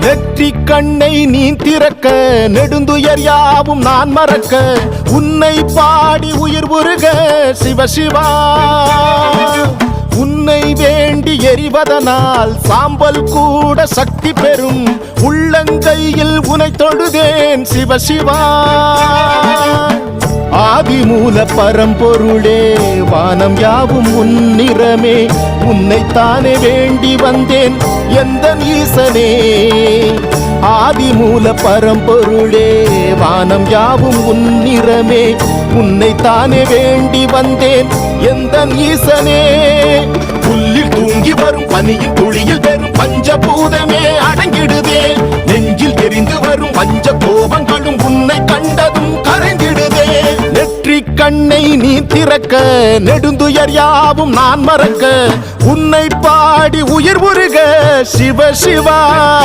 நெற்றி கண்ணை நீ திறக்க நெடுந்துயர் யாவும் நான் மறக்க உன்னை பாடி உயிர் உருக சிவசிவா உன்னை வேண்டி எரிவதனால் சாம்பல் கூட சக்தி பெறும் உள்ளங்கையில் உனை தொழுதேன் சிவசிவா ஆதிமூல பரம்பொருளே வானம் யாவும் உன்னிறமே உன்னைத்தானே வேண்டி வந்தேன் எந்த ஈசனே. ஆதிமூல பரம்பொருளே வானம் யாவும் உன்னிறமே உன்னை தானே வேண்டி வந்தேன் எந்த ஈசனே. புல்லில் தூங்கி வரும் பனியின் துளியில் வெறும் பஞ்சபூதமே அடங்கிடுதே. நெஞ்சில் தெரிந்து வரும் பஞ்ச கோபங்களும் உன்னை கண்டதும் கரைந்திடுதே. நெற்றி கண்ணை நீ திறக்க நெடுந்துயர் யாவும் நான் மறக்க உன்னை பாடி உயிர் உருக சிவ சிவா.